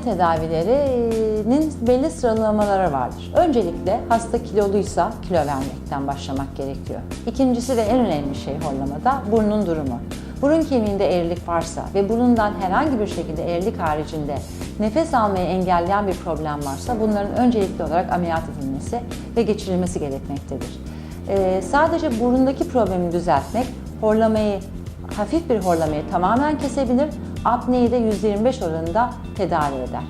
tedavilerinin belli sıralamaları vardır. Öncelikle hasta kiloluysa kilo vermekten başlamak gerekiyor. İkincisi ve en önemli şey horlamada burnun durumu. Burun kemiğinde eğrilik varsa ve burundan herhangi bir şekilde eğrilik haricinde nefes almayı engelleyen bir problem varsa bunların öncelikli olarak ameliyat edilmesi ve geçirilmesi gerekmektedir. Ee, sadece burundaki problemi düzeltmek horlamayı, hafif bir horlamayı tamamen kesebilir, apneyi de %25 oranında tedavi eder.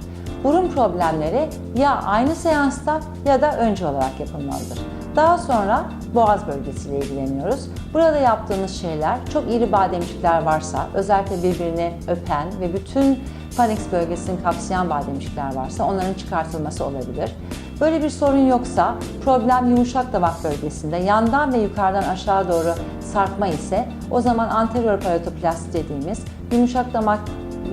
Burun problemleri ya aynı seansta ya da önce olarak yapılmalıdır. Daha sonra boğaz bölgesiyle ilgileniyoruz. Burada yaptığımız şeyler çok iri bademcikler varsa, özellikle birbirini öpen ve bütün pharynx bölgesini kapsayan bademcikler varsa onların çıkartılması olabilir. Böyle bir sorun yoksa, problem yumuşak damak bölgesinde yandan ve yukarıdan aşağı doğru sarkma ise o zaman anterior paratoplasti dediğimiz yumuşak damak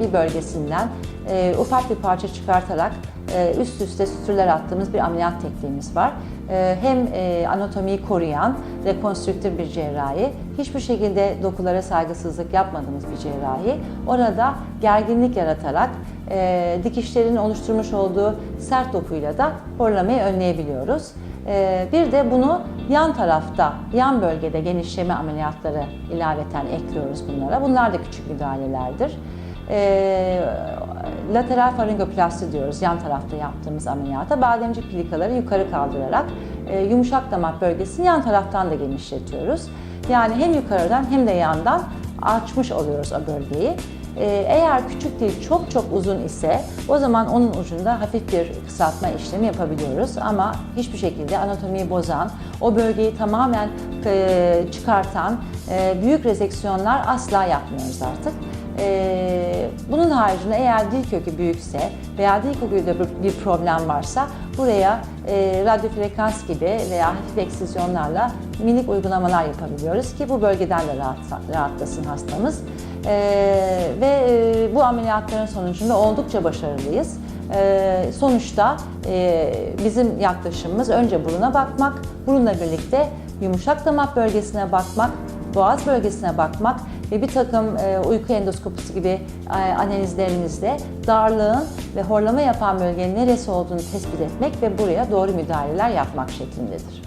bir bölgesinden e, ufak bir parça çıkartarak e, üst üste sütürler attığımız bir ameliyat tekniğimiz var. E, hem e, anatomiyi koruyan rekonstrüktif bir cerrahi, hiçbir şekilde dokulara saygısızlık yapmadığımız bir cerrahi. Orada gerginlik yaratarak e, dikişlerin oluşturmuş olduğu sert dokuyla da horlamayı önleyebiliyoruz. E, bir de bunu yan tarafta, yan bölgede genişleme ameliyatları ilaveten ekliyoruz bunlara. Bunlar da küçük müdahalelerdir. E, lateral faringoplasti diyoruz yan tarafta yaptığımız ameliyata. Bademcik plikaları yukarı kaldırarak e, yumuşak damak bölgesini yan taraftan da genişletiyoruz. Yani hem yukarıdan hem de yandan açmış oluyoruz o bölgeyi. E, eğer küçük değil çok çok uzun ise o zaman onun ucunda hafif bir kısaltma işlemi yapabiliyoruz. Ama hiçbir şekilde anatomiyi bozan, o bölgeyi tamamen e, çıkartan e, büyük rezeksiyonlar asla yapmıyoruz artık. Haricinde eğer dil kökü büyükse veya dil köküyle bir- problem varsa buraya e, radyo frekans gibi veya hafif eksizyonlarla minik uygulamalar yapabiliyoruz ki bu bölgeden de rahat, rahatlasın hastamız. Ee, ve e, bu ameliyatların sonucunda oldukça başarılıyız. Ee, sonuçta e, bizim yaklaşımımız önce buruna bakmak, burunla birlikte yumuşak damak bölgesine bakmak, boğaz bölgesine bakmak ve bir takım e, uyku endoskopisi gibi e, analizlerimizde darlığın ve horlama yapan bölgenin neresi olduğunu tespit etmek ve buraya doğru müdahaleler yapmak şeklindedir.